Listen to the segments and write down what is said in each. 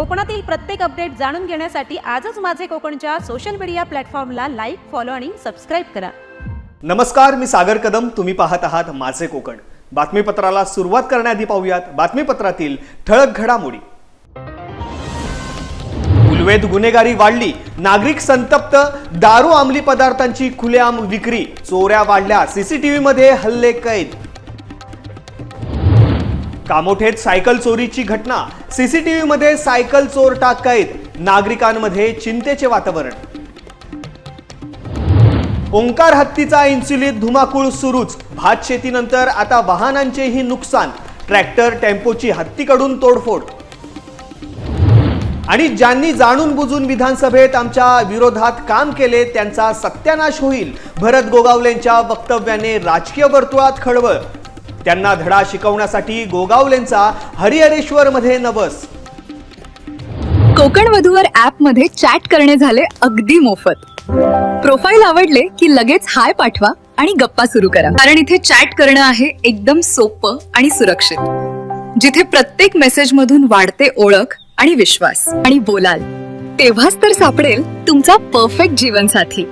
कोकणातील प्रत्येक अपडेट जाणून घेण्यासाठी आजच माझे कोकणच्या सोशल मीडिया प्लॅटफॉर्मला लाईक फॉलो आणि सबस्क्राईब करा. नमस्कार मी सागर कदम. तुम्ही पाहत आहात माझे कोकण. बातमीपत्राला सुरुवात करण्याआधी पाहूयात बातमीपत्रातील ठळक घडामोडी. उलवेत गुन्हेगारी वाढली. नागरिक संतप्त. दारू अंमली पदार्थांची खुलेआम विक्री. चोऱ्या वाढल्या. सीसीटीव्ही मध्ये हल्ले कैद. कामोठेत सायकल चोरीची घटना. सीसीटीव्ही मध्ये सायकल चोर कैद नागरिकांमध्ये चिंतेचे वातावरण. ओंकार हत्तीचा इन्सुलीत धुमाकूळ सुरूच. भात शेतीनंतर आता वाहनांचेही नुकसान. ट्रॅक्टर टेम्पोची हत्तीकडून तोडफोड. आणि ज्यांनी जाणून बुजून विधानसभेत आमच्या विरोधात काम केले त्यांचा सत्यानाश होईल. भरत गोगावलेंच्या वक्तव्याने राजकीय वर्तुळात खळबळ. त्यांना धडा शिकवण्यासाठी गोगावलेंचा हरिहरेश्वर मध्ये नवस. कोकण वधूवर ऍपमध्ये चॅट करणे झाले अगदी मोफत. प्रोफाईल आवडले की लगेच हाय पाठवा आणि गप्पा सुरू करा. कारण इथे चॅट करणं आहे एकदम सोपं आणि सुरक्षित. जिथे प्रत्येक मेसेज मधून वाढते ओळख आणि विश्वास आणि बोलाल. तेव्हाच तर सापडेल तुमचा परफेक्ट जीवनसाथी.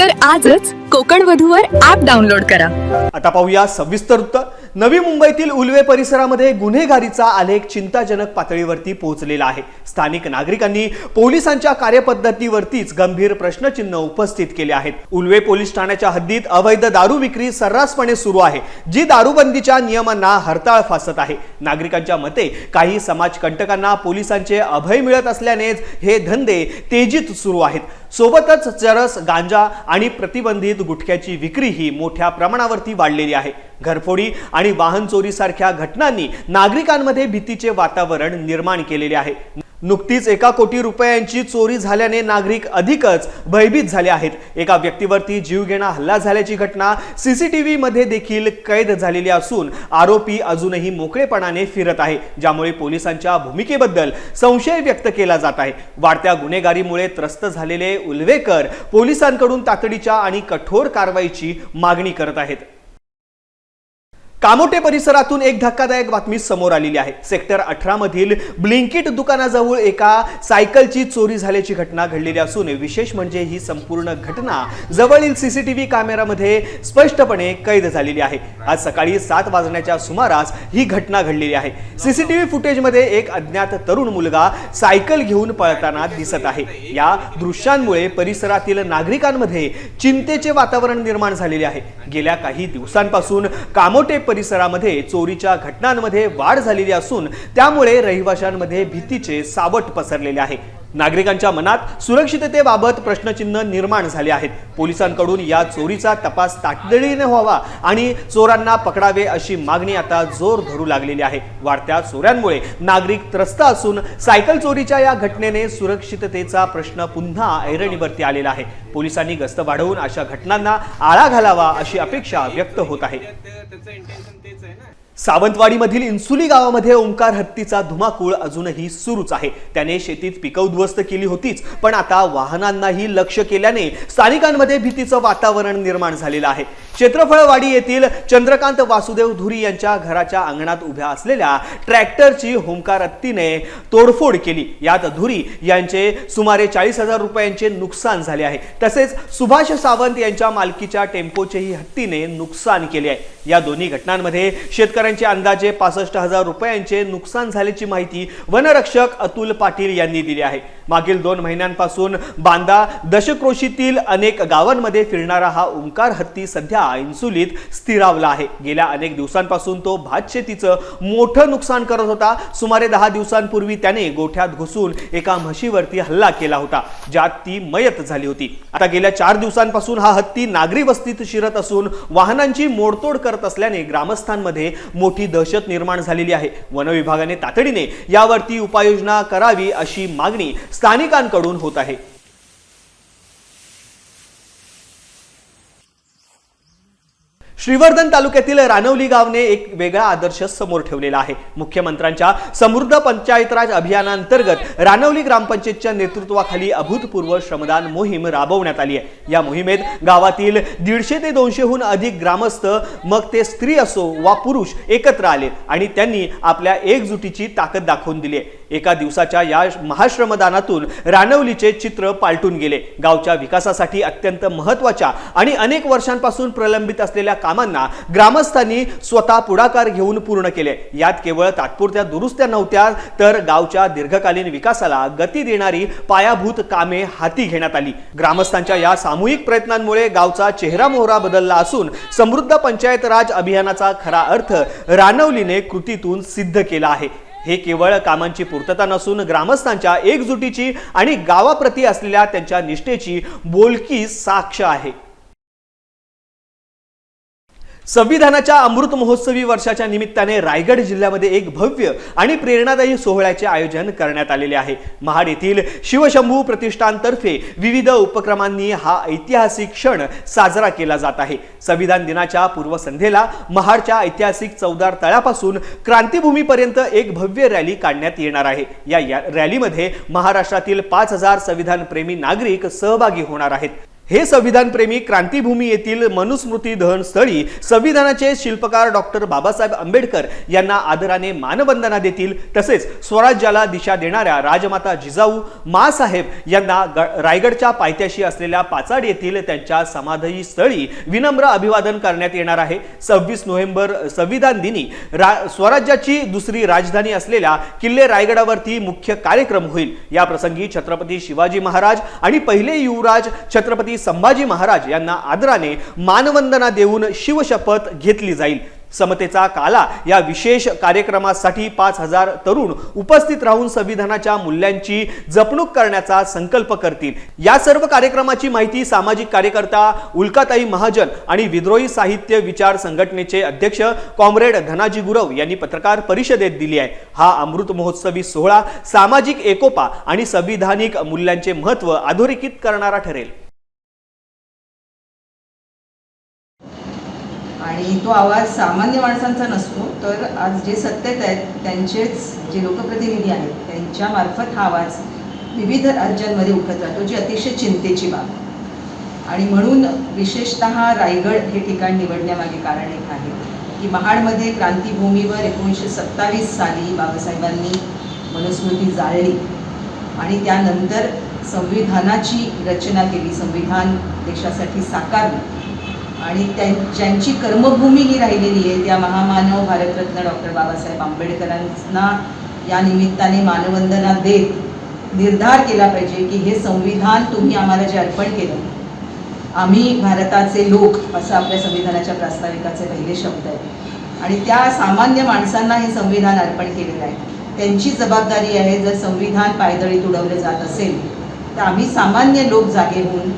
तर आजच कोकण वधूवर ऍप डाउनलोड करा. आता पाहूया सविस्तर वृत्त नवी मुंबईतील उलवे परिसरामध्ये गुन्हेगारीचा आलेख चिंताजनक पातळीवरती पोहोचलेला आहे. स्थानिक नागरिकांनी पोलिसांच्या कार्यपद्धतीवरतीच गंभीर प्रश्नचिन्ह उपस्थित केले आहेत. उलवे पोलीस ठाण्याच्या हद्दीत अवैध दारू विक्री सर्रासपणे सुरू आहे जी दारूबंदीच्या नियमांना हरताळ फासत आहे. नागरिकांच्या मते काही समाजकंटकांना पोलिसांचे अभय मिळत असल्यानेच हे धंदे तेजीत सुरू आहेत. सोबतच चरस गांजा आणि प्रतिबंधित गुटख्याची विक्रीही मोठ्या प्रमाणावरती वाढलेली आहे. घरफोडी आणि वाहन चोरीसारख्या घटनांनी नागरिकांमध्ये भीतीचे वातावरण निर्माण केलेले आहे. नुकतीच एका कोटी रुपयांची चोरी झाल्याने नागरिक अधिकच भयभीत झाले आहेत. एका व्यक्तीवरती जीवघेणा हल्ला झाल्याची घटना सीसीटीव्ही मध्ये देखील कैद झालेली असून आरोपी अजूनही मोकळेपणाने फिरत आहे ज्यामुळे पोलिसांच्या भूमिकेबद्दल संशय व्यक्त केला जात आहे. वाढत्या गुन्हेगारीमुळे त्रस्त झालेले उलवेकर पोलिसांकडून तातडीच्या आणि कठोर कारवाईची मागणी करत आहेत. कामोटे परिसरातून एक धक्कादायक बातमी समोर आलेली आहे. सेक्टर अठरा मधील ब्लिंकिट दुकानाजवळ एका सायकलची चोरी झाल्याची घटना घडलेली असून विशेष म्हणजे ही संपूर्ण घटना जवळील सीसीटीव्ही कॅमेरामध्ये स्पष्टपणे कैद झालेली आहे. आज सकाळी सात वाजण्याच्या सुमारास ही घटना घडलेली आहे. सीसीटीव्ही फुटेजमध्ये एक अज्ञात तरुण मुलगा सायकल घेऊन पळताना दिसत आहे. या दृश्यांमुळे परिसरातील नागरिकांमध्ये चिंतेचे वातावरण निर्माण झालेले आहे. गेल्या काही दिवसांपासून कामोटे परिसरामध्ये चोरीच्या घटनांमध्ये वाढ झालेली असून त्यामुळे रहिवाशांमध्ये भीतीचे सावट पसरलेले आहे. नागरिकांच्या मनात सुरक्षिततेबाबत प्रश्नचिन्ह निर्माण झाले आहेत. पोलिसांकडून या चोरीचा तपास तातडीने व्हावा आणि चोरांना पकडावे अशी मागणी आता जोर धरू लागलेली आहे. वाढत्या चोऱ्यांमुळे नागरिक त्रस्त असून सायकल चोरीच्या या घटनेने सुरक्षिततेचा प्रश्न पुन्हा ऐरणीवरती आलेला आहे. पोलिसांनी गस्त वाढवून अशा घटनांना आळा घालावा अशी अपेक्षा व्यक्त होत आहे. सावंतवाडीमधील इन्सुली गावामध्ये ओंकार हत्तीचा धुमाकूळ अजूनही सुरूच आहे. त्याने शेतीत पिकं उद्ध्वस्त केली होतीच पण आता वाहनांनाही लक्ष केल्याने स्थानिकांमध्ये भीतीचं वातावरण निर्माण झालेलं आहे. क्षेत्रफळवाडी येथील चंद्रकांत वासुदेव धुरी यांच्या घराच्या अंगणात उभ्या असलेल्या ट्रॅक्टरची होंकार हत्तीने तोडफोड केली. यात धुरी यांचे सुमारे चाळीस हजार रुपयांचे नुकसान झाले आहे. तसेच सुभाष सावंत यांच्या मालकीच्या टेम्पोचेही हत्तीने नुकसान केले आहे. या दोन्ही घटनांमध्ये शेतकऱ्यांचे अंदाजे पासष्ट हजार रुपयांचे नुकसान झाल्याची माहिती वनरक्षक अतुल पाटील यांनी दिली आहे. मागील दोन महिन्यांपासून बांदा दशक्रोशीतील अनेक गावांमध्ये फिरणारा हा ओंकार हत्ती सध्या इन्सुलीत स्थिरावला आहे. गेल्या अनेक दिवसांपासून तो भात शेतीचं मोठं नुकसान करत होता. सुमारे दहा दिवसांपूर्वी त्याने गोठ्यात घुसून एका म्हशीवरती हल्ला केला होता ज्यात ती मयत झाली होती. आता गेल्या चार दिवसांपासून हा हत्ती नागरी वस्तीत शिरत असून वाहनांची मोडतोड करत असल्याने ग्रामस्थांमध्ये मोठी दहशत निर्माण झालेली आहे. वन विभागाने तातडीने यावरती उपाययोजना करावी अशी मागणी स्थानिकांकडून होत आहे. श्रीवर्धन तालुक्यातील रानवली गावने एक वेगळा आदर्श समोर ठेवलेला आहे. मुख्यमंत्र्यांच्या समृद्ध पंचायत राज अभियानांतर्गत रानवली ग्रामपंचायतच्या नेतृत्वाखाली अभूतपूर्व श्रमदान मोहीम राबवण्यात आली आहे. या मोहिमेत गावातील दीडशे ते दोनशेहून अधिक ग्रामस्थ मग ते स्त्री असो वा पुरुष एकत्र आले आणि त्यांनी आपल्या एकजुटीची ताकद दाखवून दिली आहे. एका दिवसाच्या या महाश्रमदानातून रानवलीचे चित्र पालटून गेले. गावच्या विकासासाठी अत्यंत महत्त्वाच्या आणि अनेक वर्षांपासून प्रलंबित असलेल्या कामांना ग्रामस्थांनी स्वतः पुढाकार घेऊन पूर्ण केले. यात केवळ तात्पुरत्या दुरुस्त्या नव्हत्या तर गावच्या दीर्घकालीन विकासाला गती देणारी पायाभूत कामे हाती घेण्यात आली. ग्रामस्थांच्या या सामूहिक प्रयत्नांमुळे गावचा चेहरा मोहरा बदलला असून समृद्ध पंचायत राज अभियानाचा खरा अर्थ रानवलीने कृतीतून सिद्ध केला आहे. हे केवळ कामांची पूर्तता नसून ग्रामस्थांच्या एकजुटीची आणि गावाप्रती असलेल्या त्यांच्या निष्ठेची बोलकी साक्ष आहे. संविधानाच्या अमृत महोत्सवी वर्षाच्या निमित्ताने रायगड जिल्ह्यामध्ये एक भव्य आणि प्रेरणादायी सोहळ्याचे आयोजन करण्यात आलेले आहे. महाड येथील शिवशंभू प्रतिष्ठानतर्फे विविध उपक्रमांनी हा ऐतिहासिक क्षण साजरा केला जात आहे. संविधान दिनाच्या पूर्वसंध्येला महाडच्या ऐतिहासिक चौदार तळापासून क्रांतीभूमीपर्यंत एक भव्य रॅली काढण्यात येणार आहे. या या रॅलीमध्ये महाराष्ट्रातील पाच हजार संविधान प्रेमी नागरिक सहभागी होणार आहेत. हे संविधानप्रेमी क्रांतीभूमी येथील मनुस्मृती दहन स्थळी संविधानाचे शिल्पकार डॉक्टर बाबासाहेब आंबेडकर यांना आदराने मानवंदना देतील तसेच स्वराज्याला दिशा देणाऱ्या राजमाता जिजाऊ मासाहेब यांना ग- रायगडच्या पायथ्याशी असलेल्या पाचाड येथील त्यांच्या समाधी स्थळी विनम्र अभिवादन करण्यात येणार आहे. सव्वीस नोव्हेंबर संविधान दिनी रा स्वराज्याची दुसरी राजधानी असलेल्या किल्ले रायगडावरती मुख्य कार्यक्रम होईल. या प्रसंगी छत्रपती शिवाजी महाराज आणि पहिले युवराज छत्रपती संभाजी महाराज यांना आदराने मानवंदना देऊन शिवशपथ घेतली जाईल. समतेचा काला या विशेष कार्यक्रमासाठी पाच हजार तरुण उपस्थित राहून संविधानाच्या मूल्यांची जपणूक करण्याचा संकल्प करतील. या सर्व कार्यक्रमाची माहिती सामाजिक कार्यकर्ता उल्काताई महाजन आणि विद्रोही साहित्य विचार संघटनेचे अध्यक्ष कॉम्रेड धनाजी गुरव यांनी पत्रकार परिषदेत दिली आहे. हा अमृत महोत्सवी सोहळा सामाजिक एकोपा आणि संविधानिक मूल्यांचे महत्त्व अधोरेखित करणारा ठरेल. आणि तो आवाज सामान्य माणसांचा नसतो तर आज जे सत्तेत आहेत त्यांचेच जे लोकप्रतिनिधी आहेत त्यांच्या मार्फत हा आवाज विविध राज्यांमध्ये उठत राहतो जी अतिशय चिंतेची बाब. आणि म्हणून विशेषत रायगड हे ठिकाण निवडण्यामागे कारण एक आहे की महाडमध्ये क्रांतीभूमीवर एकोणीसशे सत्तावीस साली बाबासाहेबांनी मनुस्मृती जाळली आणि त्यानंतर संविधानाची रचना केली संविधान देशासाठी साकारली. आणि त्यां ज्यांची कर्मभूमी ही राहिलेली आहे त्या महामानव भारतरत्न डॉक्टर बाबासाहेब आंबेडकरांना या निमित्ताने मानवंदना देत निर्धार केला पाहिजे की हे संविधान तुम्ही आम्हाला जे अर्पण केलं आम्ही भारताचे लोक असं आपल्या संविधानाच्या प्रास्ताविकाचे पहिले शब्द आहे. आणि त्या सामान्य माणसांना हे संविधान अर्पण केलेलं आहे. त्यांची जबाबदारी आहे जर संविधान पायदळी तुडवलं जात असेल तर आम्ही सामान्य लोक जागे होऊन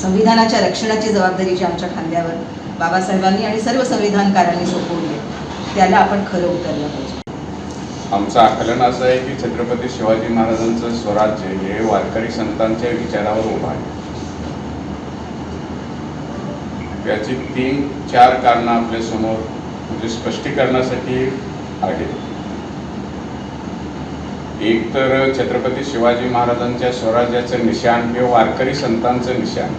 संविधानाच्या रक्षणाची जबाबदारी जी आमच्या खांद्यावर बाबासाहेबांनी आणि सर्व संविधानकारांनी सोपवली आहे त्याला आपण खरं उतरलं पाहिजे. आमचं आकलन असं आहे की छत्रपती शिवाजी महाराजांचं स्वराज्य हे वारकरी संतांच्या विचारावर उभं आहे. त्याची तीन चार कारणं आपल्यासमोर म्हणजे स्पष्टीकरणासाठी आहेत. एक तर छत्रपती शिवाजी महाराजांच्या स्वराज्याचं निशाण हे वारकरी संतांचं निशाण.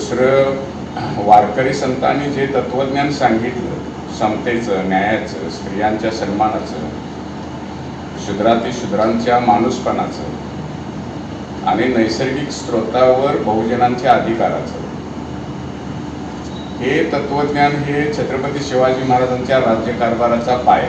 दुसरं वारकरी संतांनी जे तत्वज्ञान सांगितलं समतेचं न्यायाचं स्त्रियांच्या सन्मानाचं शूद्राती शूद्रांच्या माणूसपणाचं आणि नैसर्गिक स्रोतावर बहुजनांच्या अधिकाराचं. हे तत्वज्ञान हे छत्रपती शिवाजी महाराजांच्या राज्यकारभाराचा पाय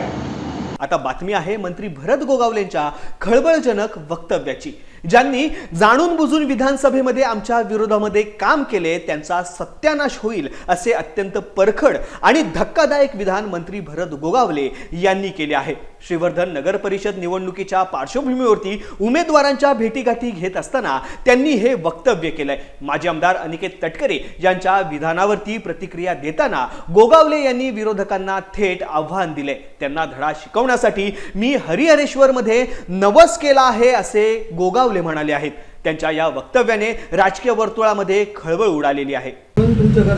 आता बातमी आहे मंत्री भरत गोगावलेंच्या खळबळजनक वक्तव्याची. ज्यांनी जाणून बुजून विधानसभेमध्ये आमच्या विरोधामध्ये काम केले त्यांचा सत्यानाश होईल असे अत्यंत परखड आणि धक्कादायक विधान मंत्री भरत गोगावले यांनी केले आहे. श्रीवर्धन नगर परिषद निवडणुकीच्या पार्श्वभूमीवरती उमेदवारांच्या भेटीगाठी घेत असताना त्यांनी हे वक्तव्य केलंय. माजी आमदार अनिकेत तटकरे यांच्या विधानावरती प्रतिक्रिया देताना गोगावले यांनी विरोधकांना थेट आव्हान दिले त्यांना धडा शिकवण्यासाठी मी हरिहरेश्वरमध्ये नवस केला आहे असे गोगावले दुखावले म्हणाले आहेत. त्यांच्या या वक्तव्याने राजकीय वर्तुळामध्ये खळबळ उडालेली आहे. तुमचं घर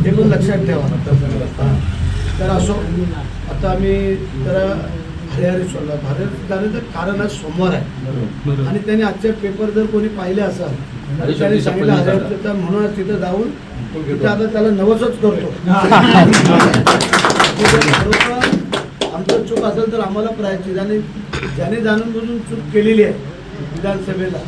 हे पण लक्षात ठेवा. तर असो आता आम्ही जरा हरिहरी सोडला. कारण आज सोमवार आहे. आणि त्याने आजचे पेपर जर कोणी पाहिले असाल तर त्याने सांगितलं हरिहर तर म्हणून आज तिथं जाऊन तिथं आता त्याला नवसच करतो. आमचं चूक असेल तर आम्हाला प्रायची ज्याने ज्याने जाणून बुजून चूक केलेली आहे. विधानसभेला.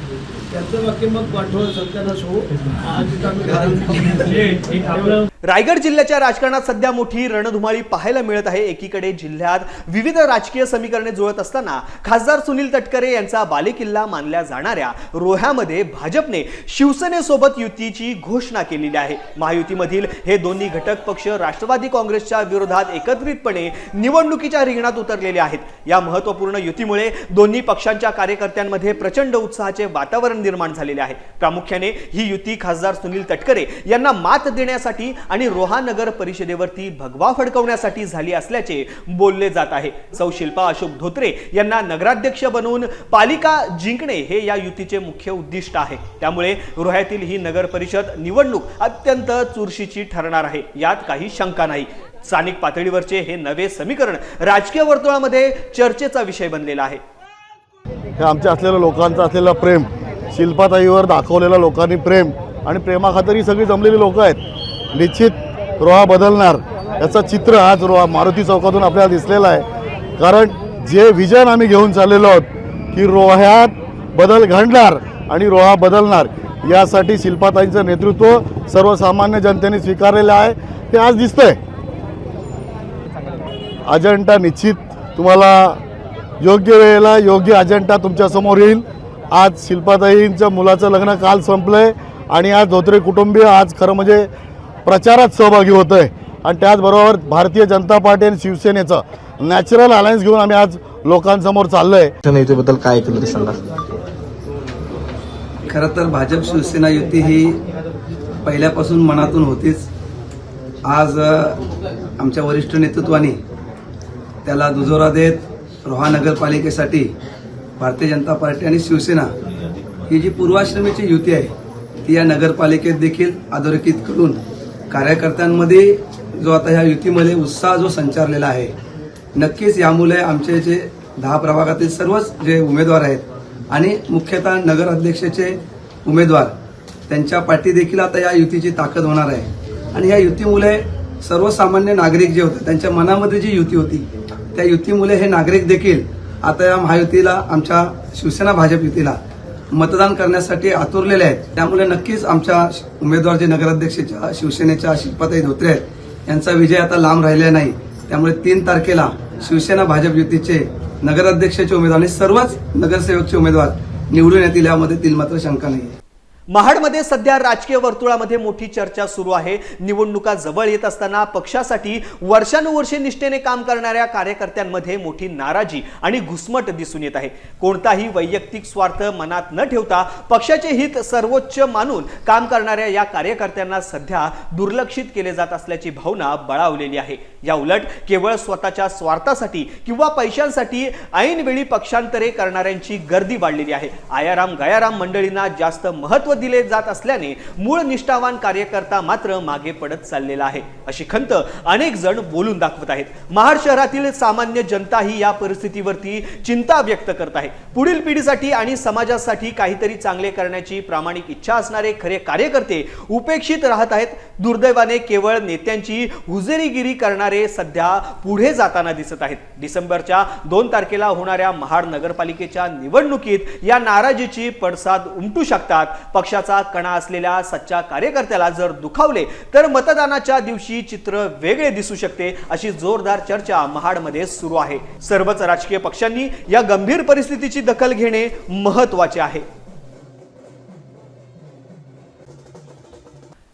त्याचं वाक्य मग पाठवा सत्यानाश हो आज तिथं आम्ही घरात रायगड जिल्ह्याच्या राजकारणात सध्या मोठी रणधुमाळी पाहायला मिळत आहे. एकीकडे जिल्ह्यात विविध राजकीय समीकरणे जुळत असताना खासदार सुनील तटकरे यांचा बालेकिल्ला मानल्या जाणाऱ्या रोह्यामध्ये भाजपने शिवसेनेसोबत युतीची घोषणा केलेली आहे. महायुतीमधील हे दोन्ही घटक पक्ष राष्ट्रवादी काँग्रेसच्या विरोधात एकत्रितपणे निवडणुकीच्या रिंगणात उतरलेले आहेत. या महत्त्वपूर्ण युतीमुळे दोन्ही पक्षांच्या कार्यकर्त्यांमध्ये प्रचंड उत्साहाचे वातावरण निर्माण झालेले आहे. प्रामुख्याने ही युती खासदार सुनील तटकरे यांना मात देण्यासाठी आणि रोहा नगर परिषदेवरती भगवा फडकवण्यासाठी झाली असल्याचे बोलले जात आहे. सौ शिल्पा अशोक धोत्रे यांना नगराध्यक्ष बनवून पालिका जिंकणे हे या युतीचे मुख्य उद्दिष्ट आहे. त्यामुळे रोह्यातील ही नगर परिषद निवडणूक अत्यंत चुरशीची ठरणार आहे. यात काही शंका नाही. स्थानिक पातळीवरचे हे नवे समीकरण राजकीय वर्तुळामध्ये चर्चेचा विषय बनलेला आहे. हे आमच्या असलेल्या लोकांचं असलेलं प्रेम शिल्पाताईवर दाखवलेलं लोकांनी प्रेम आणि प्रेमाखातर ही सगळी जमलेली लोक आहेत. निश्चित रोहा बदलणार याचं चित्र आज रोहा मारुती चौकातून आपल्याला दिसलेलं आहे. कारण जे विजन आम्ही घेऊन चाललेलो आहोत की रोह्यात बदल घडणार आणि रोहा बदलणार यासाठी शिल्पाताईंचं नेतृत्व सर्वसामान्य जनतेने स्वीकारलेलं आहे. ते आज दिसतंय. अजंटा निश्चित तुम्हाला योग्य वेळेला योग्य अजंटा तुमच्यासमोर येईल. आज शिल्पाताईंच्या मुलाचं लग्न काल संपलंय आणि आज धोत्रे कुटुंबीय आज खरं म्हणजे प्रचारात सहभागी होत आहे आणि त्याचबरोबर भारतीय जनता पार्टी आणि शिवसेनेचं नॅचरल अलायन्स घेऊन आम्ही आज लोकांसमोर चाललो आहे युतीबद्दल काय ऐकलं ते सांगा खरं तर भाजप शिवसेना युती ही पहिल्यापासून मनातून होतीच. आज आमच्या वरिष्ठ नेतृत्वाने त्याला दुजोरा देत रोहा नगरपालिकेसाठी भारतीय जनता पार्टी आणि शिवसेना ही जी पूर्वाश्रमीची युती आहे ती या नगरपालिकेत देखील अधोरेखित करून कार्यकर्त्यांमध्ये जो आता ह्या युतीमध्ये उत्साह जो संचारलेला आहे नक्कीच यामुळे आमचे जे दहा प्रभागातील सर्वच जे उमेदवार आहेत आणि मुख्यतः नगर अध्यक्षाचे उमेदवार त्यांच्या पाठी देखील आता या युतीची ताकद होणार आहे. आणि या युतीमुळे सर्वसामान्य नागरिक जे होते त्यांच्या मनामध्ये जी युती होती त्या युतीमुळे हे नागरिक देखील आता या महायुतीला आमच्या शिवसेना भाजप युतीला मतदान करण्यासाठी आतुरलेले आहेत. त्यामुळे नक्कीच आमच्या उमेदवार जे नगराध्यक्षाच्या शिवसेनेच्या शिल्पाताई धोत्रे आहेत यांचा विजय आता लांब राहिला नाही. त्यामुळे तीन तारखेला शिवसेना भाजप युतीचे नगराध्यक्षाचे उमेदवार आणि सर्वच नगरसेवकचे उमेदवार निवडून येतील यामध्ये तील मात्र शंका नाही महाडमध्ये सध्या राजकीय वर्तुळामध्ये मोठी चर्चा सुरू आहे. निवडणुका जवळ येत असताना पक्षासाठी वर्षानुवर्षे निष्ठेने काम करणाऱ्या कार्यकर्त्यांमध्ये मोठी नाराजी आणि घुसमट दिसून येत आहे. कोणताही वैयक्तिक स्वार्थ मनात न ठेवता पक्षाचे हित सर्वोच्च मानून काम करणाऱ्या या कार्यकर्त्यांना सध्या दुर्लक्षित केले जात असल्याची भावना बळावलेली आहे. या उलट केवळ स्वतःच्या स्वार्थासाठी किंवा पैशांसाठी ऐनवेळी पक्षांतरे करणाऱ्यांची गर्दी वाढलेली आहे. आयाराम गयाराम मंडळींना जास्त महत्त्व दिले जात असल्याने मूळ निष्ठावान कार्यकर्ता मात्र मागे पडत चाललेला आहे. अशी खंत अनेक जण बोलून दाखवत आहेत. महाड शहरातील सामान्य जनता ही या परिस्थितीवरती चिंता व्यक्त करत आहे. पुढील पिढीसाठी आणि समाजासाठी काहीतरी चांगले करण्याची प्रामाणिक इच्छा असणारे खरे कार्यकर्ते उपेक्षित राहत आहेत. दुर्दैवाने केवळ नेत्यांची हुजेरीगिरी करणारे सध्या पुढे जाताना दिसत आहेत. डिसेंबरच्या दोन तारखेला होणाऱ्या महाड नगरपालिकेच्या निवडणुकीत या नाराजीची पडसाद उमटू शकतात. पक्षाचा कणा असलेल्या सच्चा कार्यकर्त्याला जर दुखावले तर मतदानाच्या दिवशी चित्र वेगळे दिसू शकते अशी जोरदार चर्चा महाडमध्ये सुरू आहे. सर्वच राजकीय पक्षांनी या गंभीर परिस्थितीची दखल घेणे महत्त्वाचे आहे.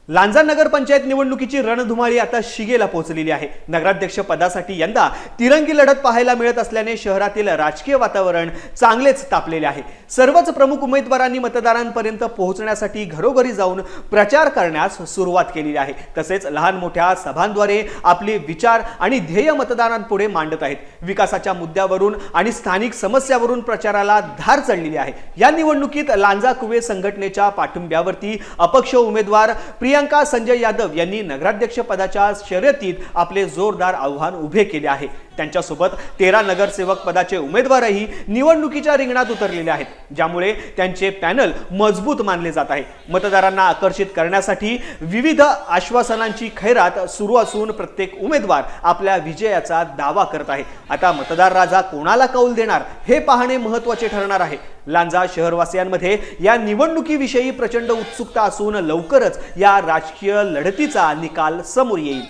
लांजा नगरपंचायत निवडणुकीची रणधुमाळी आता शिगेला पोहोचलेली आहे. नगराध्यक्ष पदासाठी यंदा तिरंगी लढत पाहायला मिळत असल्याने शहरातील राजकीय वातावरण चांगलेच तापलेले आहे. सर्वच प्रमुख उमेदवारांनी मतदारांपर्यंत पोहोचण्यासाठी घरोघरी जाऊन प्रचार करण्यास सुरुवात केलेली आहे. तसेच लहान मोठ्या सभांद्वारे आपले विचार आणि ध्येय मतदारांपुढे मांडत आहेत. विकासाच्या मुद्द्यावरून आणि स्थानिक समस्यावरून प्रचाराला धार चढलेली आहे. या निवडणुकीत लांजा कुवे संघटनेच्या पाठिंब्यावरती अपक्ष उमेदवार प्रियांका संजय यादव यांनी नगराध्यक्षपदाच्या शर्यतीत आपले जोरदार आव्हान उभे केले आहे. त्यांच्यासोबत तेरा नगरसेवक पदाचे उमेदवारही निवडणुकीच्या रिंगणात उतरलेले आहेत ज्यामुळे त्यांचे पॅनल मजबूत मानले जात आहे. मतदारांना आकर्षित करण्यासाठी विविध आश्वासनांची खैरात सुरू असून प्रत्येक उमेदवार आपल्या विजयाचा दावा करत आहे. आता मतदार राजा कोणाला कौल देणार हे पाहणे महत्त्वाचे ठरणार आहे. लांजा शहरवासियांमध्ये या निवडणुकीविषयी प्रचंड उत्सुकता असून लवकरच या राजकीय लढतीचा निकाल समोर येईल.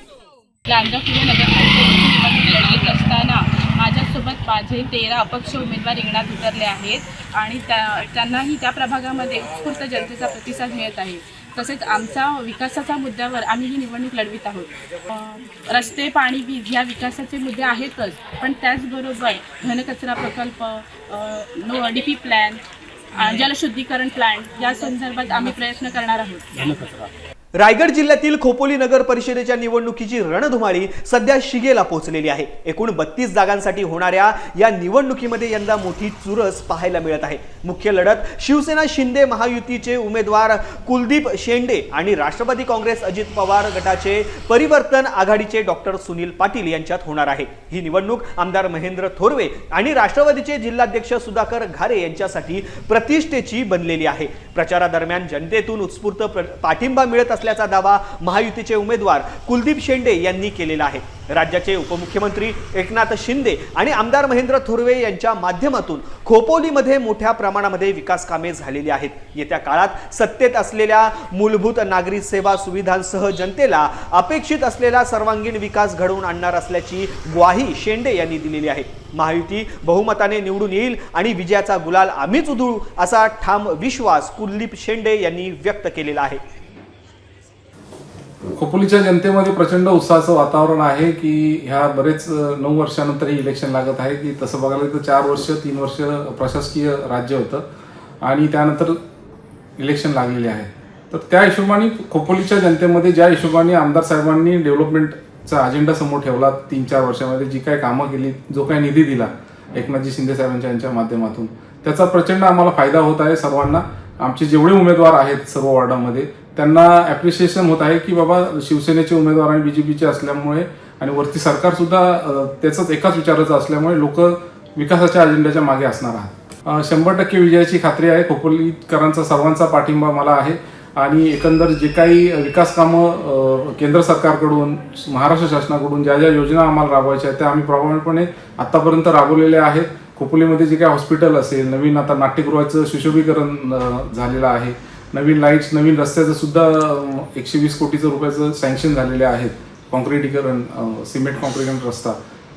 लांजापुरे निवडणूक लढवत असताना माझ्यासोबत माझे तेरा अपक्ष उमेदवार रिंगणात उतरले आहेत आणि त्या त्यांनाही त्या प्रभागामध्ये उत्स्फूर्त जनतेचा प्रतिसाद मिळत आहे. तसेच आमचा विकासाच्या मुद्द्यावर आम्ही ही निवडणूक लढवित आहोत. रस्ते पाणी वीज ह्या विकासाचे मुद्दे आहेतच पण त्याचबरोबर घनकचरा प्रकल्प नो डी पी प्लॅन जलशुद्धीकरण प्लॅन या संदर्भात आम्ही प्रयत्न करणार आहोत. रायगड जिल्ह्यातील खोपोली नगर परिषदेच्या निवडणुकीची रणधुमाळी सध्या शिगेला पोहोचलेली आहे. एकूण बत्तीस जागांसाठी होणाऱ्या या निवडणुकीमध्ये यंदा मोठी चुरस पाहायला मिळत आहे. मुख्य लढत शिवसेना शिंदे महायुतीचे उमेदवार कुलदीप शेंडे आणि राष्ट्रवादी काँग्रेस अजित पवार गटाचे परिवर्तन आघाडीचे डॉक्टर सुनील पाटील यांच्यात होणार आहे. ही निवडणूक आमदार महेंद्र थोरवे आणि राष्ट्रवादीचे जिल्हाध्यक्ष सुधाकर घारे यांच्यासाठी प्रतिष्ठेची बनलेली आहे. प्रचारादरम्यान जनतेतून उत्स्फूर्त प्र- पाठिंबा मिळत असल्याचा दावा महायुतीचे उमेदवार कुलदीप शेंडे यांनी केलेला आहे. राज्याचे उपमुख्यमंत्री एकनाथ शिंदे आणि आमदार महेंद्र थोरवे यांच्या माध्यमातून खोपोलीमध्ये मोठ्या प्रमाणामध्ये विकास कामे झालेली आहेत. येत्या काळात सत्तेत असलेल्या मूलभूत नागरी सेवा सुविधांसह जनतेला अपेक्षित असलेला सर्वांगीण विकास घडवून आणणार असल्याची ग्वाही शेंडे यांनी दिलेली आहे. महायुती बहुमताने निवडून येईल आणि विजयाचा गुलाल आम्हीच उधळू असा ठाम विश्वास कुलदीप शेंडे यांनी व्यक्त केलेला आहे. खोपोलीच्या जनतेमध्ये प्रचंड उत्साहाचं वातावरण आहे की ह्या बरेच नऊ वर्षानंतर हे इलेक्शन लागत आहे की तसं बघायला तर चार वर्ष तीन वर्ष प्रशासकीय राज्य होतं आणि त्यानंतर इलेक्शन लागलेले आहे. तर त्या हिशोबाने खोपोलीच्या जनतेमध्ये ज्या हिशोबाने आमदार साहेबांनी डेव्हलपमेंटचा अजेंडा समोर ठेवला तीन चार वर्षामध्ये जी काय कामं केली जो काय निधी दिला एकनाथजी शिंदे साहेबांच्या यांच्या माध्यमातून त्याचा प्रचंड आम्हाला फायदा होत आहे सर्वांना. आमचे जेवढे उमेदवार आहेत सर्व वॉर्डामध्ये त्यांना ॲप्रिशिएशन होत आहे की बाबा शिवसेनेचे उमेदवार आणि बीजेपीचे असल्यामुळे आणि वरती सरकारसुद्धा त्याचाच एकाच विचाराचं असल्यामुळे लोक विकासाच्या अजेंड्याच्या मागे असणार आहात. शंभर टक्के विजयाची खात्री आहे. खोपोलीकरांचा सर्वांचा पाठिंबा मला आहे. आणि एकंदर जे काही विकास कामं केंद्र सरकारकडून महाराष्ट्र शासनाकडून ज्या ज्या योजना आम्हाला राबवायच्या आहेत त्या आम्ही प्रभावीपणे आतापर्यंत राबवलेल्या आहेत. खोपोलीमध्ये जे काही हॉस्पिटल असेल नवीन आता नाट्यगृहाचं सुशोभीकरण झालेलं आहे. नवीन लाईट्स नवीन रस्त्याचं सुद्धा एकशे वीस कोटीचं रुपयाचं सँक्शन झालेले आहेत. कॉन्क्रिटीकरण सिमेंट कॉन्क्रिटीकरण रस्ता.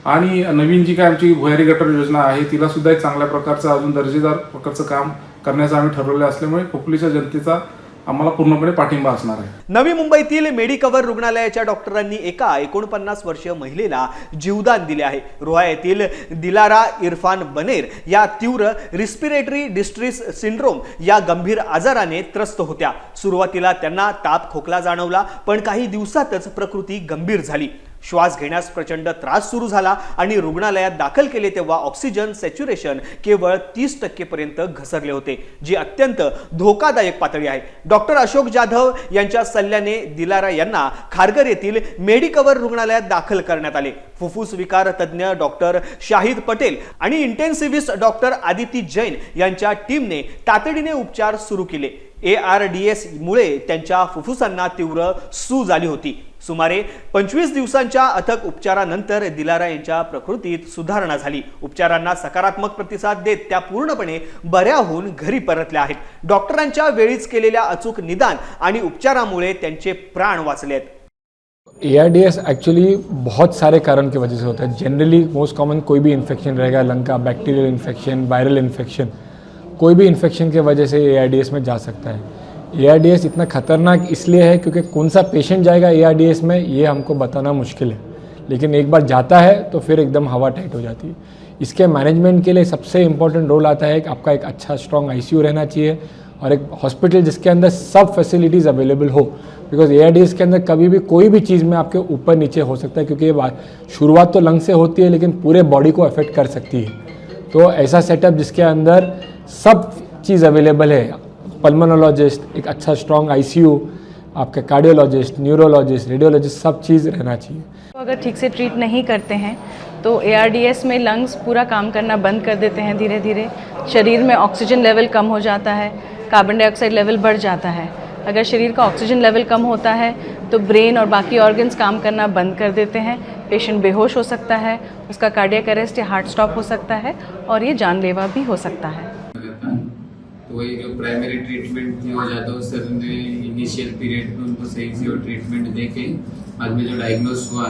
आणि नवीन जी काय आमची भुयारी गटर योजना आहे तिला सुद्धा एक चांगल्या प्रकारचं अजून दर्जेदार प्रकारचं काम करण्याचं आम्ही ठरवलं असल्यामुळे खोपलीच्या जनतेचा आम्हाला पूर्णपणे पाठिंबा असणार आहे. नवी मुंबईतील मेडिकवर रुग्णालयाच्या डॉक्टरांनी एका एकोणपन्नास वर्षीय महिलेला जीवदान दिले आहे. रोहा येथील दिलारा इरफान बनेर या तीव्र रिस्पिरेटरी डिस्ट्रीस सिंड्रोम या गंभीर आजाराने त्रस्त होत्या. सुरुवातीला त्यांना ताप खोकला जाणवला पण काही दिवसातच प्रकृती गंभीर झाली. श्वास घेण्यास प्रचंड त्रास सुरू झाला आणि रुग्णालयात दाखल केले तेव्हा ऑक्सिजन सॅच्युरेशन केवळ तीस टक्केपर्यंत घसरले होते जी अत्यंत धोकादायक पातळी आहे. डॉक्टर अशोक जाधव यांच्या सल्ल्याने दिलारा यांना खारगर येथील मेडिकवर रुग्णालयात दाखल करण्यात आले. फुफ्फुस विकार तज्ज्ञ डॉक्टर शाहिद पटेल आणि इंटेन्सिव्हिस्ट डॉक्टर आदिती जैन यांच्या टीमने तातडीने उपचार सुरू केले. ए आर डी एस मुळे त्यांच्या फुफ्फुसांना तीव्र सूज आली होती. सुमारे पंचवीस दिवसांच्या अथक उपचारानंतर दिलारा यांच्या प्रकृतीत सुधारणा झाली. उपचारांना सकारात्मक प्रतिसाद देत त्या पूर्णपणे बऱ्या होऊन घरी परतल्या आहेत. डॉक्टरांच्या वेळीच केलेल्या अचूक निदान आणि उपचारामुळे त्यांचे प्राण वाचले आहेत. A R D S actually बहुत सारे कारण की वजह से होता है. जनरली मोस्ट कॉमन कोई भी इन्फेक्शन रहेगा लंग का बैक्टीरियल इन्फेक्शन वायरल इन्फेक्शन कोई भी इन्फेक्शन की वजह से ए आर डी एस में जा सकता है. एआरडीएस इतना खतरनाक इसलिए है क्योंकि कौन सा पेशेंट जाएगा एआरडीएस में, ये हमको बताना मुश्किल है। लेकिन एक बार जाता है तो फिर एकदम हवा टाइट हो जाती है। इसके मैनेजमेंट के लिए सबसे इम्पोर्टेंट रोल आता है कि आपका एक अच्छा स्ट्रॉन्ग आईसीयू रहना चाहिए और एक हॉस्पिटल जिसके अंदर सब फैसिलिटीज़ अवेलेबल हो। बिकॉज़ ARDS के अंदर कभी भी कोई भी चीज़ में आपके ऊपर नीचे हो सकता है क्योंकि ये शुरुआत तो लंग से होती है, लेकिन पूरे बॉडी को अफेक्ट कर सकती है। तो ऐसा सेटअप जिसके अंदर सब चीज़ अवेलेबल है। पल्मोनोलॉजिस्ट एक अच्छा स्ट्रॉन्ग आईसीयू आपके कार्डियोलॉजिस्ट न्यूरोलॉजिस्ट रेडियोलॉजिस्ट सब चीज़ रहना चाहिए। तो अगर ठीक से ट्रीट नहीं करते हैं तो एआरडीएस में लंग्स पूरा काम करना बंद कर देते हैं धीरे धीरे शरीर में ऑक्सीजन लेवल कम हो जाता है कार्बन डाइऑक्साइड लेवल बढ़ जाता है। अगर शरीर का ऑक्सीजन लेवल कम होता है तो ब्रेन और बाकी ऑर्गन्स काम करना बंद कर देते हैं। पेशेंट बेहोश हो सकता है, उसका कार्डियक अरेस्ट या हार्ट स्टॉप हो सकता है, और ये जानलेवा भी हो सकता है। वही जो प्राइमरी ट्रीटमेंट थे वो जादव सर ने इनिशियल पीरियड में उनको सही से वो ट्रीटमेंट दे के बाद में जो डायग्नोस हुआ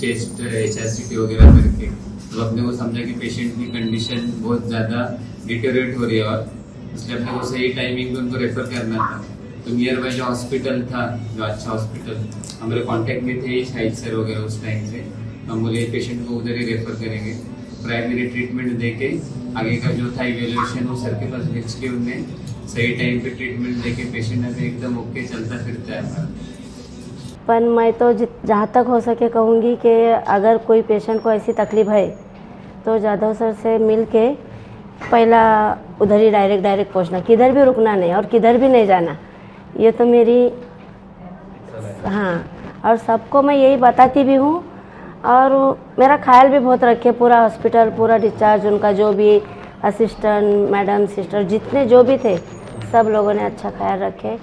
चेस्ट एच वगैरह करके तो अपने को समझा कि पेशेंट की कंडीशन बहुत ज़्यादा डिटोरेट हो रही है और इसलिए अपने को सही टाइमिंग में उनको रेफर करना था। तो नियर बाय जो हॉस्पिटल था, जो अच्छा हॉस्पिटल हमारे कांटेक्ट में थे, शाहिद सर वगैरह उस टाइम पे तो हम बोले पेशेंट को उधर ही रेफर करेंगे। प्राइमरी ट्रीटमेंट दे के आगे का जो था इवेल्युएशन वो सर के पास भेज के उन्हें सही टाइम पे ट्रीटमेंट दे के पेशेंट अभी एकदम ओके चलता फिरता है। पर मैं तो जहाँ तक हो सके कहूँगी कि अगर कोई पेशेंट को ऐसी तकलीफ़ है तो जाधव सर से मिल के पहला उधर ही डायरेक्ट डायरेक्ट पहुँचना, किधर भी रुकना नहीं और किधर भी नहीं जाना, ये तो मेरी हाँ और सबको मैं यही बताती भी हूँ और मेरा ख्याल भी बहुत रखे पूरा हॉस्पिटल पूरा डिस्चार्ज उनका जो भी असिस्टेंट मैडम सिस्टर जितने जो भी थे सब लोगों ने अच्छा ख्याल रखे।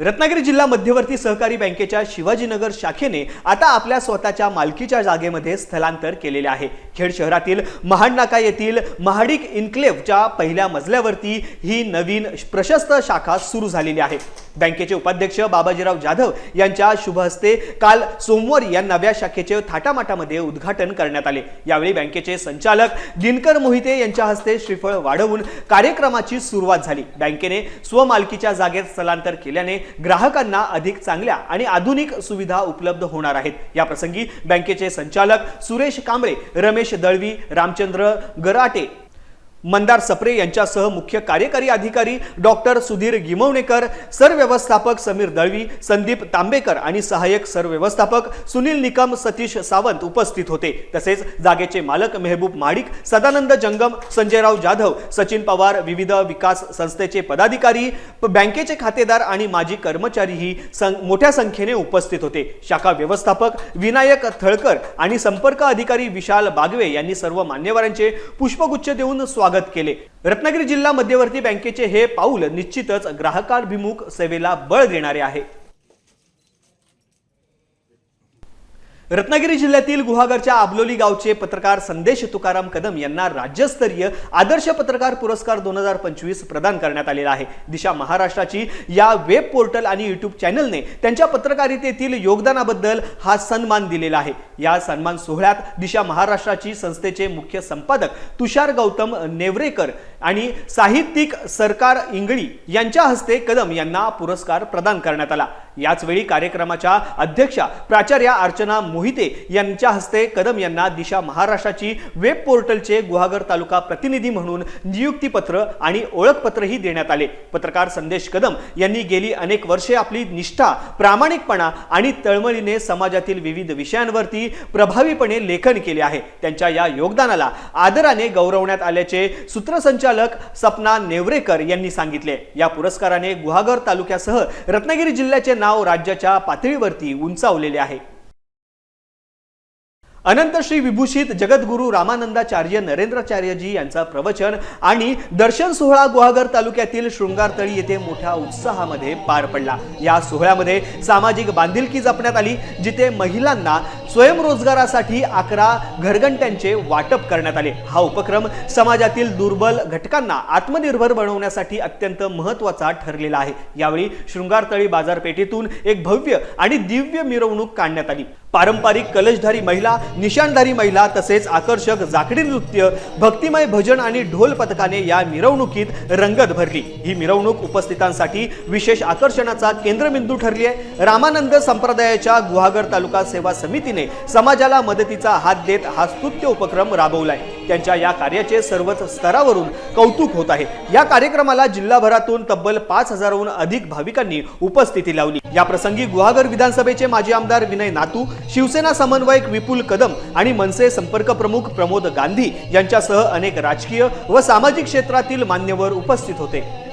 रत्नागिरी जिल्हा मध्यवर्ती सहकारी बँकेच्या शिवाजीनगर शाखेने आता आपल्या स्वतःच्या मालकीच्या जागेमध्ये स्थलांतर केलेले आहे. खेड शहरातील महाडनाका येथील महाडिक इन्क्लेव्हच्या पहिल्या मजल्यावरती ही नवीन प्रशस्त शाखा सुरू झालेली आहे. बँकेचे उपाध्यक्ष बाबाजीराव जाधव यांच्या शुभ हस्ते काल सोमवारी या नव्या शाखेचे थाटामाटामध्ये उद्घाटन करण्यात आले. यावेळी बँकेचे संचालक दिनकर मोहिते यांच्या हस्ते श्रीफळ वाढवून कार्यक्रमाची सुरुवात झाली. बँकेने स्वमालकीच्या जागेत स्थलांतर केल्याने ग्राहकांना अधिक चांगल्या आणि आधुनिक सुविधा उपलब्ध होणार आहेत. याप्रसंगी बँकेचे संचालक सुरेश कांबळे रमेश दळवी रामचंद्र गराटे मंदार सप्रे यांच्यासह मुख्य कार्यकारी अधिकारी डॉक्टर सुधीर गिमवणेकर सरव्यवस्थापक समीर दळवी संदीप तांबेकर आणि सहाय्यक सरव्यवस्थापक सुनील निकम सतीश सावंत उपस्थित होते. तसेच जागेचे मालक मेहबूब माडिक सदानंद जंगम संजयराव जाधव सचिन पवार विविध विकास संस्थेचे पदाधिकारी बँकेचे खातेदार आणि माजी कर्मचारीही सं- मोठ्या संख्येने उपस्थित होते. शाखा व्यवस्थापक विनायक थळकर आणि संपर्क अधिकारी विशाल बागवे यांनी सर्व मान्यवरांचे पुष्पगुच्छ देऊन स्वागत केले. रत्नागिरी जिल्हा मध्यवर्ती बँकेचे हे पाऊल निश्चितच ग्राहकाभिमुख सेवेला बळ देणारे आहे. रत्नागिरी जिल्ह्यातील गुहागरच्या आबलोली गावचे पत्रकार संदेश तुकाराम कदम यांना राज्यस्तरीय आदर्श पत्रकार पुरस्कार दोन हजार पंचवीस प्रदान करण्यात आलेला आहे. दिशा महाराष्ट्राची या वेब पोर्टल आणि युट्यूब चॅनलने त्यांच्या पत्रकारितेतील योगदानाबद्दल हा सन्मान दिलेला आहे. या सन्मान सोहळ्यात दिशा महाराष्ट्राची संस्थेचे मुख्य संपादक तुषार गौतम नेवरेकर आणि साहित्यिक सरकार इंगळी यांच्या हस्ते कदम यांना पुरस्कार प्रदान करण्यात आला. याचवेळी कार्यक्रमाच्या अध्यक्षा प्राचार्या अर्चना मोहिते यांच्या हस्ते कदम यांना दिशा महाराष्ट्राची वेब पोर्टलचे गुहागर तालुका प्रतिनिधी म्हणून नियुक्तीपत्र आणि ओळखपत्रही देण्यात आले. पत्रकार संदेश कदम यांनी गेली अनेक वर्षे आपली निष्ठा प्रामाणिकपणा आणि तळमळीने समाजातील विविध विषयांवरती प्रभावीपणे लेखन केले आहे. त्यांच्या या योगदानाला आदराने गौरवण्यात आल्याचे सूत्रसंचालक सपना नेवरेकर यांनी सांगितले. या पुरस्काराने गुहागर तालुक्यासह रत्नागिरी जिल्ह्याचे नाव राज्याच्या पातळीवरती उंचावलेले आहे. अनंत श्री विभूषित जगद्गुरू रामानंदाचार्य नरेंद्राचार्यजी यांचा प्रवचन आणि दर्शन सोहळा गुहागर तालुक्यातील शृंगारतळी येथे मोठ्या उत्साहामध्ये पार पडला. या सोहळ्यामध्ये सामाजिक बांधिलकी जपण्यात आली जिथे महिलांना स्वयंरोजगारासाठी अकरा घरगंट्यांचे वाटप करण्यात आले. हा उपक्रम समाजातील दुर्बल घटकांना आत्मनिर्भर बनवण्यासाठी अत्यंत महत्त्वाचा ठरलेला आहे. यावेळी शृंगारतळी बाजारपेठेतून एक भव्य आणि दिव्य मिरवणूक काढण्यात आली. पारंपरिक कलशधारी महिला निशाणधारी महिला तसेच आकर्षक जाकडी नृत्य भक्तिमय भजन आणि ढोल पथकाने या मिरवणुकीत रंगत भरली. ही मिरवणूक उपस्थितांसाठी विशेष आकर्षणाचा केंद्रबिंदू ठरली आहे. रामानंद संप्रदायाच्या गुहागर तालुका सेवा समितीने समाजाला मदतीचा हात देत हा स्तुत्य उपक्रम राबवलाय. त्यांच्या या कार्याचे सर्वच स्तरावरून कौतुक होत आहे. या कार्यक्रमाला जिल्हाभरातून तब्बल पाच हजारहून अधिक भाविकांनी उपस्थिती लावली. या प्रसंगी गुहागर विधानसभेचे माजी आमदार विनय नातू शिवसेना समन्वयक विपुल कदम आणि मनसे संपर्क प्रमुख प्रमोद गांधी यांच्यासह अनेक राजकीय व सामाजिक क्षेत्रातील मान्यवर उपस्थित होते.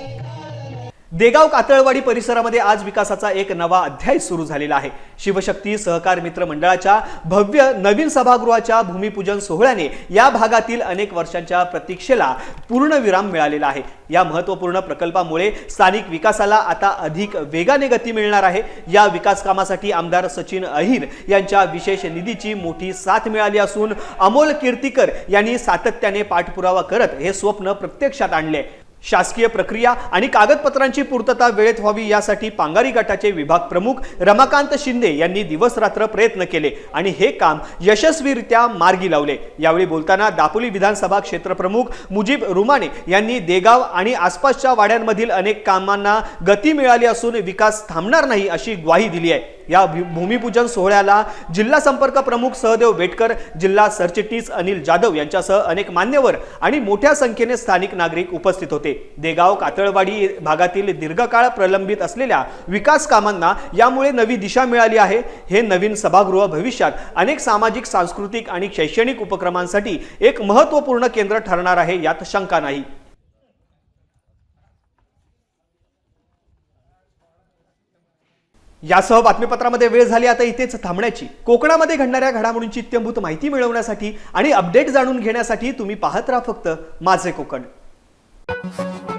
देगाव कातळवाडी परिसरामध्ये आज विकासाचा एक नवा अध्याय सुरू झालेला आहे. शिवशक्ती सहकार मित्र मंडळाच्या भव्य नवीन सभागृहाच्या भूमिपूजन सोहळ्याने या भागातील अनेक वर्षांच्या प्रतीक्षेला पूर्णविराम मिळालेला आहे. या महत्त्वपूर्ण प्रकल्पामुळे स्थानिक विकासाला आता अधिक वेगाने गती मिळणार आहे. या विकास कामासाठी आमदार सचिन अहिर यांच्या विशेष निधीची मोठी साथ मिळाली असून अमोल कीर्तीकर यांनी सातत्याने पाठपुरावा करत हे स्वप्न प्रत्यक्षात आणले शासकीय प्रक्रिया आणि कागदपत्रांची पूर्तता वेळेत व्हावी यासाठी पांगारी गटाचे विभाग प्रमुख रमाकांत शिंदे यांनी दिवसरात्र प्रयत्न केले आणि हे काम यशस्वीरित्या मार्गी लावले. यावेळी बोलताना दापोली विधानसभा क्षेत्रप्रमुख मुजीब रुमाने यांनी देगाव आणि आसपासच्या वाड्यांमधील अनेक कामांना गती मिळाली असून विकास थांबणार नाही अशी ग्वाही दिली आहे. या भूमिपूजन सोहळ्याला जिल्हा संपर्क प्रमुख सहदेव वेटकर जिल्हा सरचिटणीस अनिल जाधव यांच्यासह अनेक मान्यवर आणि मोठ्या संख्येने स्थानिक नागरिक उपस्थित होते. देगाव कातळवाडी भागातील दीर्घकाळ प्रलंबित असलेल्या विकास कामांना यामुळे नवी दिशा मिळाली आहे. हे नवीन सभागृह भविष्यात अनेक सामाजिक सांस्कृतिक आणि शैक्षणिक उपक्रमांसाठी एक महत्त्वपूर्ण केंद्र ठरणार आहे यात शंका नाही. यासह बातमीपत्रामध्ये वेळ झाली आता इथेच थांबण्याची. कोकणामध्ये घडणाऱ्या घडामोडींची इत्यंभूत माहिती मिळवण्यासाठी आणि अपडेट जाणून घेण्यासाठी तुम्ही पाहत राहा फक्त माझे कोकण. Thank you.